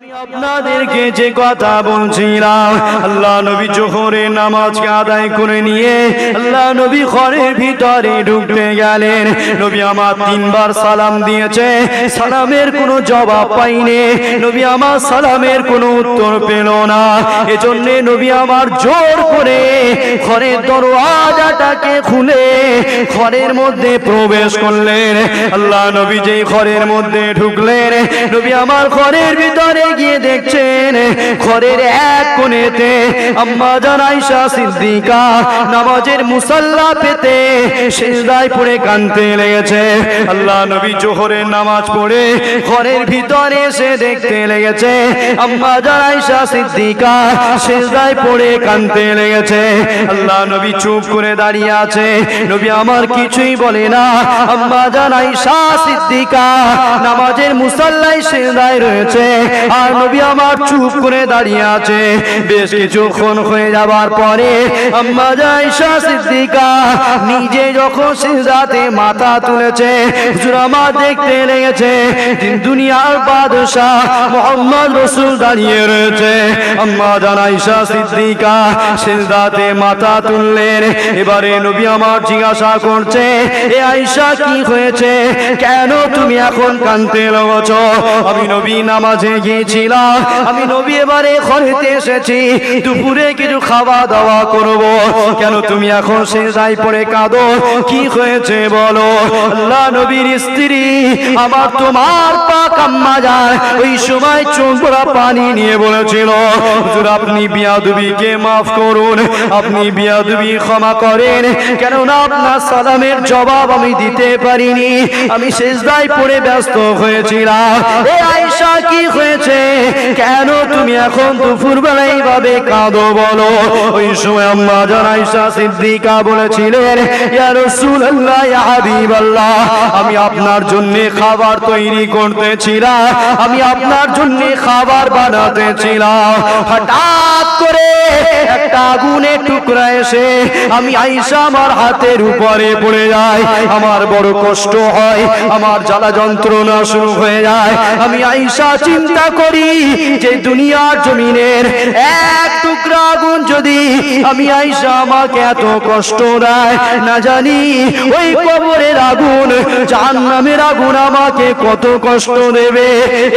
আপনাদেরকে যে কথা বলছিলাম, আল্লাহ নবী জোহরে নামাজকে আদায় করে নিয়ে আল্লাহ নবী ঘরের ভিতরে ঢুকতে গেলেন। নবী আমার তিনবার সালাম দিয়েছে, সালামের কোনো জবাব পাইনি। নবী আমার সালামের কোনো উত্তর পেল না। এজন্য নবী আমার জোর করে ঘরের দরওয়াজাটাকে খুলে ঘরের মধ্যে প্রবেশ করলেন। আল্লাহ নবী ঘরের মধ্যে ঢুকলেন, নবী আমার ঘরের ভিতরে গিয়ে দেখছেন, ঘরের এক কোণেতে আম্মা জান আয়েশা সিদ্দিকা নামাজের পেতে সেজদায় পড়ে কানতে লেগেছে। আল্লাহ নবী জোহরের নামাজ পড়ে ঘরের ভিতরে এসে দেখতে লেগেছে। আম্মা জান আয়েশা সিদ্দিকা সেজদায় পড়ে কানতে লেগেছে। আল্লাহ নবী চুপ করে দাঁড়িয়ে আছে। নবী আমার কিছুই বলে না। আম্মা জান আয়েশা সিদ্দিকা নামাজের মুসাল্লায় সেজদায় রয়েছে। আর নবী আমার চুপ করে দাঁড়িয়ে আছে। বেশ কিছুক্ষণ হয়ে যাবার পরে আম্মা জাইশা সিদ্দিকা নিজে যখন সিজদাতে মাথা তুলেছে, হুজুর আমার দেখতে লেগেছে দুনিয়ার বাদশাহ মোহাম্মদ রসুল দাঁড়িয়ে রয়েছে। আম্মা জানাইশা সিদ্দিকা সিজদাতে মাথা তুললেন। এবারে নবী আমার জিজ্ঞাসা করছে, এ আয়েশা, কি হয়েছে? কেন তুমি এখন কানতে লেগেছ? আমি নবী নামাজে গিয়েছিলাম আমি নবী এবারে ঘরেতে এসেছি। দুপুরে কিছু খাওয়া দাওয়া করব। কেন তুমি এখন কাঁদো? কি হয়েছে বলো? আল্লাহ নবীর স্ত্রী আমার তোমার যায়। ওই সময় চোখরা পানি নিয়ে বলেছিল আপনি বিয়াদুবিকে মাফ করুন। আপনি ক্ষমা করেন। কেননা আপনার সালামের জবাব আমি দিতে পারিনি। আমি শেষদায় পড়ে ব্যস্ত হয়েছিলাম। এ আয়েশা, কি হয়েছে কেন তুমি এখন দুপুর বেলায় এইভাবে কাঁদো বলো? ওই সময় আম্মা জান আয়েশা সিদ্দিকা বলেছিলেন আমি আপনার জন্য খাবার তৈরি করতেছিলাম, আমি আপনার জন্য খাবার বানাতেছিলাম। হঠাৎ করে একটা আগুনের টুকরা এসে আমি আয়েশা আমার হাতের উপরে পড়ে যায়। আমার বড় কষ্ট হয়, আমার জ্বালা যন্ত্রণা শুরু হয়ে যায়। আমি আইসা চিন্তা করি যে দুনিয়ার জমিনের এক টুকরা আগুন যদি আমি আইসা আমাকে এত কষ্ট দেয়, না জানি ওই কবরের আগুন, জাহান্নামের আগুন আমাকে কত কষ্ট দেবে।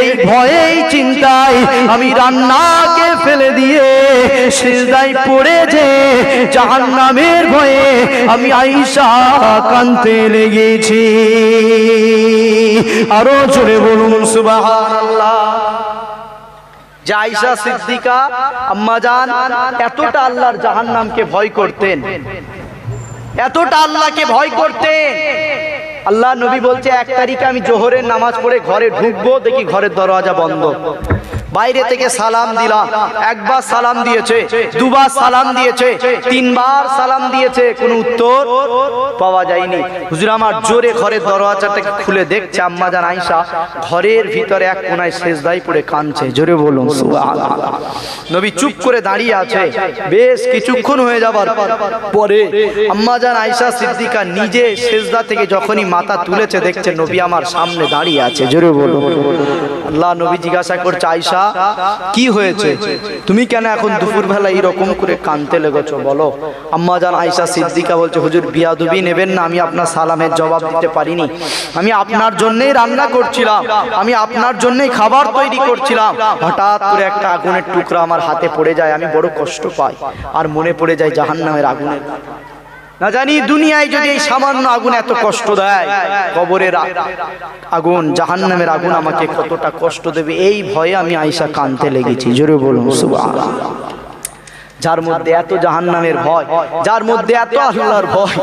এই ভয়েই, চিন্তায় আমি রান্নাকে ফেলে দিয়ে সিজদায় পড়ে যে জাহান্নামের ভয়ে আমি আয়েশা কানতে লেগেছি। আরও জোরে বলুন, সুবহানাল্লাহ। যে সিদ্দিকা সিদ্দিকা আম্মাজান এতটা আল্লাহর জাহান্নামকে ভয় করতেন। এতটা আল্লাহকে ভয় করতেন। আল্লাহ নবী বলছে, এক তারিখে আমি জোহরের নামাজ পড়ে ঘরে ঢুকবো, দেখি ঘরের দরওয়াজা বন্ধ। বাইরে থেকে সালাম দিলাম। একবার সালাম দিয়েছে, দুবার সালাম দিয়েছে, তিনবার সালাম দিয়েছে, কোনো উত্তর পাওয়া যায়নি। হুজুর, আমার জোরে ঘরের দরওয়াজাটাকে খুলে দেখছে আম্মা জান আয়েশা, ঘরের ভিতরে এক কোনায় শেষদাই পড়ে কাঁদছে। জোরে বলুন নবী চুপ করে দাঁড়িয়ে আছে। বেশ কিছুক্ষণ হয়ে যাবার পরে আম্মা জান আয়েশা সিদ্দিকা নিজে সেজদা থেকে যখনই মাথা তুলেছে, দেখছে নবী আমার সামনে দাঁড়িয়ে আছে। জোরে বলুন। আল্লাহ নবী জিজ্ঞাসা করছে, আয়েশা কি হয়েছে? তুমি কেন এখন দুপুর দুপুরবেলা এইরকম করে কানতে লেগেছো? বলো। আম্মা জান আয়েশা সিদ্দিকা বলছে, হুজুর, বিয়াদুবি নেবেন না, আমি আপনার সালামের জবাব দিতে পারিনি। আমি আপনার জন্যই রান্না করছিলাম। আমি আপনার জন্যই খাবার তৈরি করছিলাম। হঠাৎ করে একটা আগুনের টুকরা আমার হাতে পড়ে যায়, আমি বড় কষ্ট পাই। আর মনে পড়ে যায় জাহান্নামের আগুনের। না জানি দুনিয়ায় যদি এই সামান্য আগুন এত কষ্ট দেয়, কবরের আগুন, জাহান্নামের আগুন আমাকে কতটা কষ্ট দেবে, এই ভয়ে আমি আয়েশা কানতে লেগেছি। জোরে বলুন যার মধ্যে এত জাহান্নামের ভয়, যার মধ্যে এত আল্লাহর ভয়,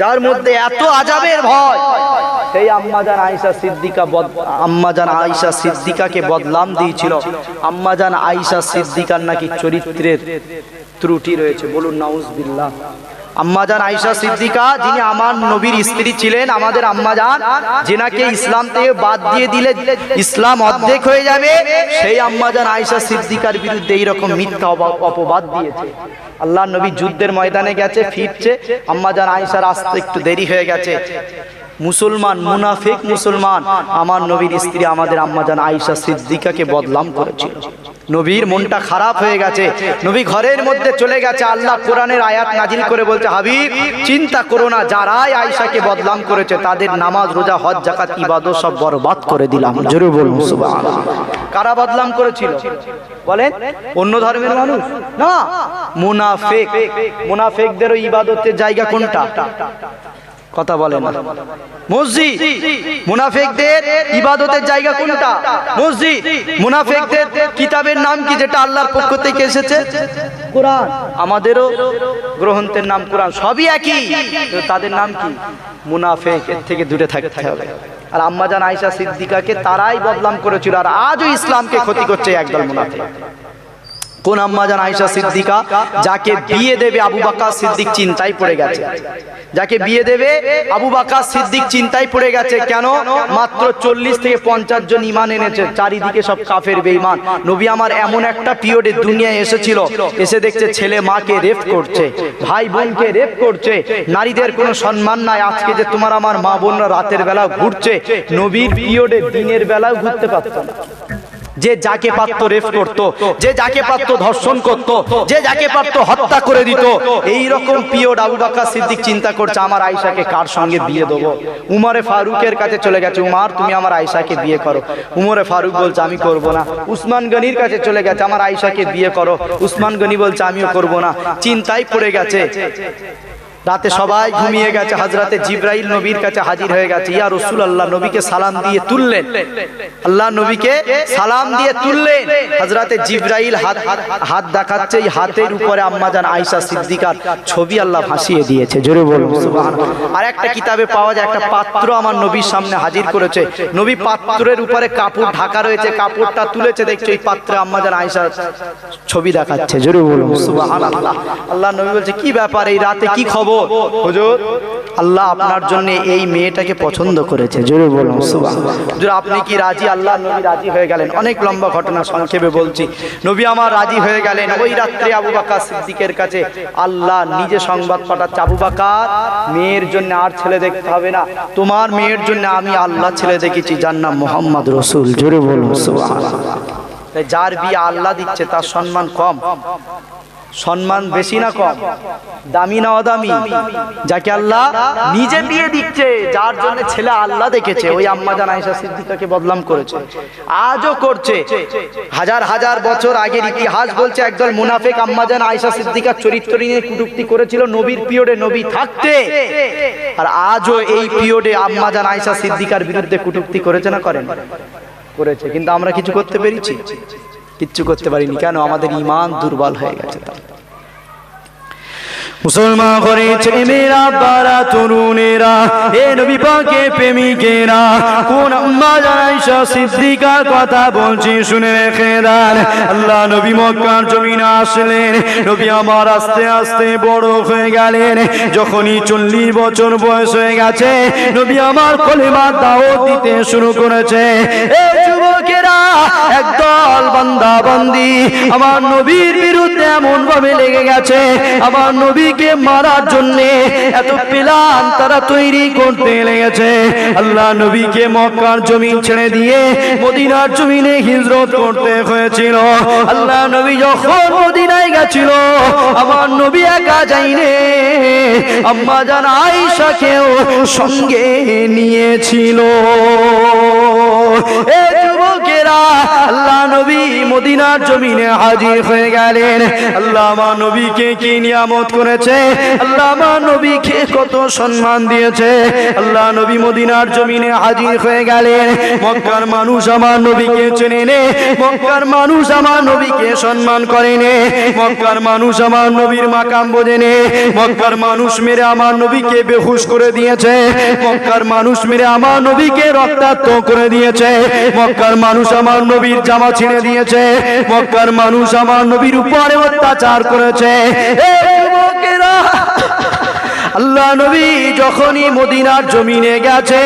যার মধ্যে এত আজাবের ভয়, সেই আম্মাজান আয়েশা সিদ্দিকা আম্মাজান আয়েশা সিদ্দিকাকে বদলাম দিয়েছিল। আম্মাজান আয়েশা সিদ্দিকার নাকি চরিত্রের ত্রুটি রয়েছে, বলুন, নাউজবিল্লাহ। আম্মাজান আয়েশা সিদ্দিকা, যিনি আমার নবীর স্ত্রী ছিলেন, আমাদের আম্মাজান যেনাকে ইসলাম থেকে বাদ দিয়ে দিলে ইসলাম অর্ধেক হয়ে যাবে, সেই আম্মাজান আয়েশা সিদ্দিকার বিরুদ্ধে এইরকম মিথ্যা অপ- অপবাদ দিয়েছে। আল্লাহ নবী যুদ্ধের ময়দানে গেছে, ফিরছে আম্মাজান আয়েশার আসতে একটু দেরি হয়ে গেছে। মুসলমান, মুনাফিক মুসলমান, আমার নবীর স্ত্রী আমাদের আম্মাজান আয়েশা সিদ্দিকাকে বদলাম করেছিল। নবীর মনটা খারাপ হয়ে গেছে। নবী ঘরের মধ্যে চলে গেছে আল্লাহ কোরআনের আয়াত নাজিল করে বলছে হাবিব চিন্তা করো না যারাই আয়েশাকে বদলাম করেছে তাদের নামাজ রোজা হজ জাকাত ইবাদত সব বরবাদ করে দিলাম। জরুর বলুন সুবহানাল্লাহ। কারা বদলাম করেছিল? বলেন অন্য ধর্মের মানুষ? না মুনাফিক। মুনাফিকদের ইবাদতের জায়গা কোনটা? কথা বলে না। মসজিদ, মুনাফেকদের ইবাদতের জায়গা কোনটা? মসজিদ, মুনাফেকদের কিতাবের নাম কি যেটা আল্লাহর পক্ষ থেকে এসেছে? কোরআন। আমাদেরও গ্রন্থের নাম কোরআন, সবই একই। তাদের নাম কি? মুনাফিক, এর থেকে দূরে থাকতে হবে। আর আম্মাজান আয়েশা সিদ্দিকাকে তারাই বদনাম করেছিল, আর আজও ইসলামকে ক্ষতি করছে একদল মুনাফিক। কোন আম্মাজান আয়েশা সিদ্দিকা, যাকে বিয়ে দেবে আবু বাক্কা সিদ্দিক চিন্তায় পড়ে গেছে। যাকে বিয়ে দেবে আবু বাক্কা সিদ্দিক চিন্তায় পড়ে গেছে কেন? মাত্র চল্লিশ থেকে পঞ্চাশ জন ইমান এনেছে, চারিদিকে সব কাফের বেঈমান। নবী আমার এমন একটা পিরিয়ডে দুনিয়ায় এসেছিল, এসে দেখছে ছেলে মাকে রেপ করছে, ভাই বোনকে রেপ করছে, নারীদের কোনো সম্মান নাই, আজকে যে তোমার আমার মা বোনরা রাতের বেলা ঘুরছে, নবীর পিরিয়ডে দিনের বেলাও ঘুরতে পারতো না। যে যাকে পারত রেফ করত, যে যাকে পারত ধর্ষণ করত, যে যাকে পারত হত্যা করে দিত এই রকম পিওর আবু বাক্কা সিদ্দিক চিন্তা করছে, আমার আয়সাকে কার সঙ্গে বিয়ে দেবো? উমরে ফারুকের কাছে চলে গেছে, উমার, তুমি আমার আয়সাকে বিয়ে করো। উমরে ফারুক বলছে, আমি করব না। উসমান গনির কাছে চলে গেছে, আমার আয়সাকে বিয়ে করো। উসমান গনি বলছে, আমিও করব না। চিন্তায় পড়ে গেছে। রাতে সবাই ঘুমিয়ে গেছে হাজরাতে জিব্রাইল নবীর কাছে হাজির হয়ে গেছে। ইয়া রসুল আল্লাহ নবীকে সালাম দিয়ে তুললেন। আল্লাহ নবীকে সালাম দিয়ে তুললেন। হাজরাতে জিব্রাইল হাত হাত দেখাচ্ছে এই হাতের উপরে আম্মাজান আয়েশা সিদ্দিকার ছবি আল্লাহ ভাসিয়ে দিয়েছে। জোরে বলুন আর একটা কিতাবে পাওয়া যায় একটা পাত্র আমার নবীর সামনে হাজির করেছে। নবী পাত্রের উপরে কাপড় ঢাকা রয়েছে কাপড়টা তুলেছে দেখছ এই পাত্রে আম্মাজান আয়েশা ছবি দেখাচ্ছে। জোরে বলুন সুবহানাল্লাহ। আল্লাহ নবী বলছে কি ব্যাপার? এই রাতে কি খবর? হুজুর আল্লাহ আপনার জন্য এই মেয়েটাকে পছন্দ করেছে। জোরে বলুন হুজুর আপনি কি রাজি? আল্লাহ নবী রাজি হয়ে গেলেন। অনেক লম্বা ঘটনা সংক্ষেপে বলছি। নবী আমার রাজি হয়ে গেলেন ওই রাত্রে আবু বাকার সিদ্দিকের কাছে। আল্লাহ নিজে সংবাদ পাঠাচ্ছে আবু বাকার মেয়ের জন্য আর ছেলে দেখতে হবে না। তোমার মেয়ের জন্য আমি আল্লাহ ছেলে দেখেছি যার নাম মোহাম্মদ রসুল। জোরে বলুন সুবহানাল্লাহ। তাই যার বিয়ে আল্লাহ দিচ্ছে তার সম্মান কম। সম্মান বেশি না কম। দামি না অদামি। যাকে আল্লাহ নিজে বিয়ে দিচ্ছে যার জন্য ছেলে আল্লাহ দেখেছে ওই আম্মা জান আয়েশা সিদ্দিকাকে বদলাম করেছে। আজও করছে। হাজার হাজার বছর আগের ইতিহাস বলছে একদল মুনাফিক আম্মা জান আয়েশা সিদ্দিকার চরিত্র নিয়ে কুটুক্তি করেছিল নবীর পিরিয়ডে নবী থাকতে। আর আজও এই পিরিয়ডে আম্মা জান আয়েশা সিদ্দিকার বিরুদ্ধে কুটুক্তি করেছে না করেন? করেছে। কিন্তু আমরা কিছু করতে পেরেছি। কিচ্ছু করতে পারিনি, কেন? আমাদের ইমান দুর্বল হয়ে গেছে মুসলমান বারা, তরুণেরা, এ নবী পাকে প্রেমিকেরা, কোন জানাইশা সিদ্দিকার কথা বলছি, শুনে রেখে দেন। আল্লাহ নবী মক্কার আসলেন, নবী আমার আস্তে আস্তে বড় হয়ে গেলেন। যখনই চল্লিশ বছর বয়স হয়ে গেছে, নবী আমার কলেমার দাওয়াত দিতে শুরু করেছে। একদল বান্দা বান্দি আমার নবীর বিরুদ্ধে এমন ভাবে লেগে গেছে। আমার নবীকে মারার জন্য এত প্ল্যান তারা তৈরি করতে লেগেছে। আল্লাহ নবীকে মক্কার জমিন ছেড়ে দিয়ে মদিনার জমিনে হিজরত করতে হয়েছিল। আল্লাহ নবী যখন মদিনায় গেছিল, আমার নবী একা যাইনে আম্মা জান আয়েশাকেও সঙ্গে নিয়েছিল। এ যুবকেরা আল্লাহ নবী মদিনার জমিনে হাজির হয়ে গেলেন। আল্লাহ আমার নবীকে কি নিয়ামত করেছে? আল্লাহ আমার নবীকে কত সম্মান দিয়েছে। আল্লাহ নবী মদিনার জমিনে হাজির হয়ে গেলেন। মক্কার মানুষ আমার নবীকে চেনে নে। মক্কার মানুষ আমার নবীকে সম্মান করে নে। মক্কার মানুষ আমার নবীর মাকাম বোঝে নে। মক্কার মানুষ মেরে আমার নবীকে বেহুশ করে দিয়েছে। মক্কার মানুষ মেরে আমার নবীকে রক্তাক্ত করে দিয়েছে। মক্কার মানুষ আমার নবীর জামা ছিঁড়ে দিয়েছে। মক্কার মানুষ আমার নবীর উপরে অত্যাচার করেছে। আল্লাহ নবী যখনই মদিনার জমিনে গেছে,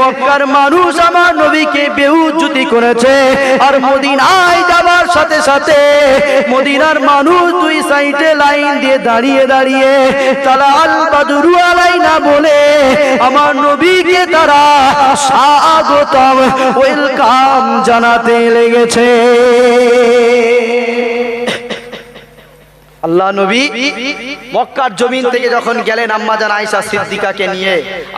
মক্কার মানুষ আমার নবীকে বেউজ্জুতি করেছে আর মদিনায় যাবার সাথে সাথে মদিনার মানুষ দুই সাইডে লাইন দিয়ে দাঁড়িয়ে দাঁড়িয়ে তারা আল বাদুরু আলাইনা বলে, আমার নবীকে তারা স্বাগতম, ওয়েলকাম জানাতে লেগেছে। আল্লাহ নবী মক্কার জমিন থেকে যখন গেলেন আম্মাজান আয়েশা সিদ্দিকাকে নিয়ে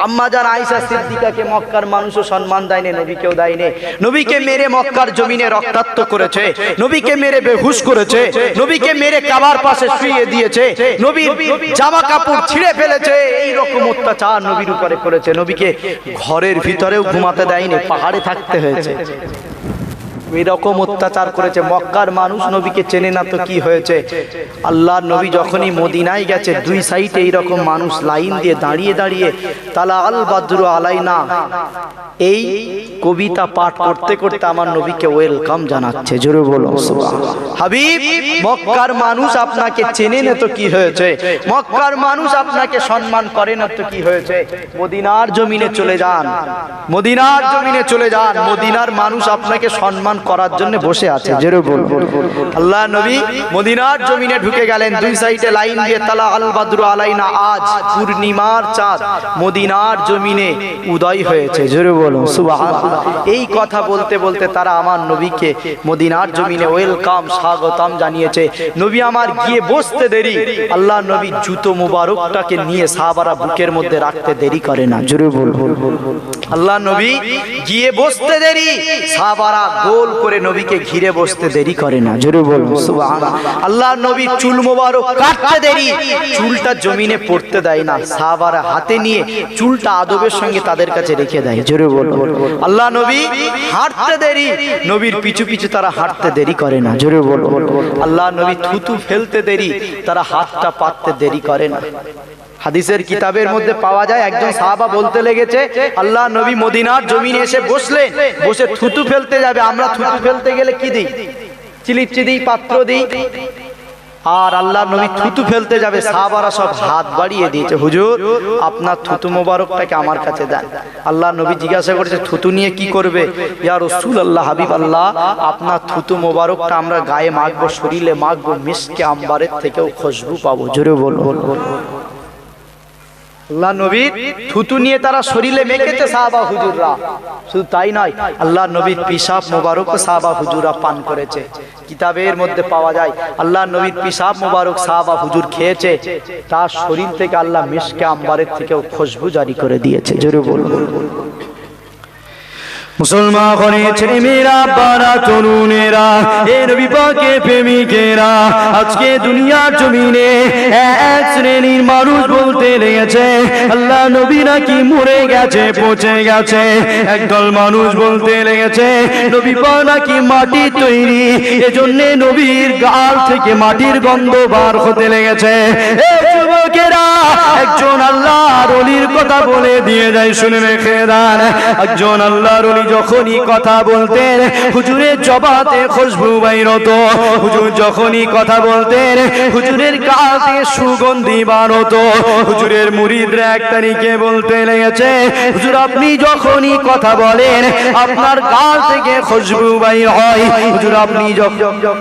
আম্মাজান আয়েশা সিদ্দিকাকে মক্কার মানুষও সম্মান দেয়নি, নবীকেও দেয়নি। নবীকে মেরে মক্কার জমিনে রক্তাক্ত করেছে, নবীকে মেরে বেহুশ করেছে, নবীকে মেরে কাবার পাশে শুইয়ে দিয়েছে, নবীর জামা কাপড় ছিঁড়ে ফেলেছে এই রকম অত্যাচার নবীর উপরে করেছে। নবীকে ঘরের ভিতরেও ঘুমাতে দেয়নি, পাহাড়ে থাকতে হয়েছে। এরকম অত্যাচার করেছে। মক্কার মানুষ নবীকে চেনে না তো কি হয়েছে? আল্লাহর নবী যখনই মদিনায় গেছে, দুই সাইডে এইরকম মানুষ লাইন দিয়ে দাঁড়িয়ে দাঁড়িয়ে তালা আল বাদ্রু আলাইনা, এই কবিতা পাঠ করতে করতে আমার নবীকে ওয়েলকাম জানাচ্ছে। জোরে বলো হাবিব, মক্কার মানুষ আপনাকে চেনে না তো কি হয়েছে? মক্কার মানুষ আপনাকে সম্মান করে না তো কি হয়েছে? মদিনার জমিনে চলে যান। মদিনার জমিনে চলে যান। মদিনার মানুষ আপনাকে সম্মান করার জন্য বসে আছে আল্লাহ নবী মদিনার জমিনে ঢুকে গেলেন। দুই সাইডে লাইন দিয়ে তালা আল বাদরু আলাইনা আজ পূর্ণিমার চাঁদ মদিনার জমিনে উদয় হয়েছে। জোরে বলো সুবহানাল্লাহ। এই কথা বলতে বলতে তারা আমার নবীকে মদিনার জমিনে ওয়েলকাম, স্বাগতম জানিয়েছে। নবী আমার গিয়ে বসতে দেরি। আল্লাহ নবী জুতো মুবারকটাকে নিয়ে সাহাবারা বুকের মধ্যে রাখতে দেরি করে না। জোরে বল আল্লাহ নবী গিয়ে বসতে দেরি। সাহাবারা গোল করে নবীকে ঘিরে বসতে দেরি করে না। জোরে বল সুবহানাল্লাহ। আল্লাহ নবী চুল মোবারক কাটতে দেরি। চুলটা জমিনে পড়তে দেয় না সাহাবারা হাতে নিয়ে চুলটা আদবের সঙ্গে তাদের কাছে রেখে দেয়। জোরে বল আল্লাহ নবী হাঁটতে দেরি। নবীর পিছু পিছু তারা হাঁটতে দেরি করে না। জোরে বল আল্লাহ নবী থুতু ফেলতে দেরি, তারা হাতটা পাততে দেরি করে না। হাদিসের কিতাবের মধ্যে পাওয়া যায়, একজন সাহাবা বলতে লেগেছে, আল্লাহ নবী মদিনার জমিনে এসে বসলেন, বসে থুতু ফেলতে যাবে, আমরা থুতু ফেলতে গেলে কি দিই? চিলিপচি দিই পাত্র দিই। আর আল্লাহ নবী থুতু ফেলতে যাবে সাহাবারা সব হাত বাড়িয়ে দিয়েছে। হুজুর, আপনার থুতু মোবারকটাকে আমার কাছে দেন। আল্লাহ নবী জিজ্ঞাসা করেছে, থুতু নিয়ে কি করবে? ইয়া রসুল আল্লাহ হাবিব আল্লাহ আপনার থুতু মোবারকটা আমরা গায়ে মাখবো, শরীরে মাখবো, মিসকে আম্বারের থেকেও খুশবু পাবো। জোরে বল বল বল আল্লাহ তাই নয়, আল্লাহ নবীর মোবারক পান করেছে। কিতাবের মধ্যে পাওয়া যায়, আল্লাহ নবীর পিসাব মোবারক খেয়েছে। তার শরীর থেকে আল্লাহ মিসকে আম্বারের থেকেও খুশবু জারি করে দিয়েছে। জোরে বলব মুসলমান করে ছেলেমেয়েরা বারা, তরুণেরা এর বিপাকে প্রেমিকেরা। আজকে দুনিয়ার জমিনে এক শ্রেণির মানুষ বলতে লেগেছে, আল্লাহ নবী নাকি মরে গেছে, পচে গেছে। একদল মানুষ বলতে লেগেছে, নবী পা নাকি মাটি তৈরি, এজন্য নবীর গাল থেকে মাটির গন্ধ বার হতে লেগেছে। এ যুবকেরা কথা বলে দিয়ে যায়, শুনে রেখে দান একজন আল্লাহর যখনই কথা বলতেন, হুজুরের জবাতে খুশবু বাইর হতো হুজুর যখনই কথা বলতেন, হুজুরের থেকে সুগন্ধি বার হতো হুজুরের মুরিদরা এক তারিখে বলতে লেগেছে, হুজুর, আপনি যখনই কথা বলেন, আপনার গাল থেকে খুশবু বাইর হয়। হুজুর, আপনি যখন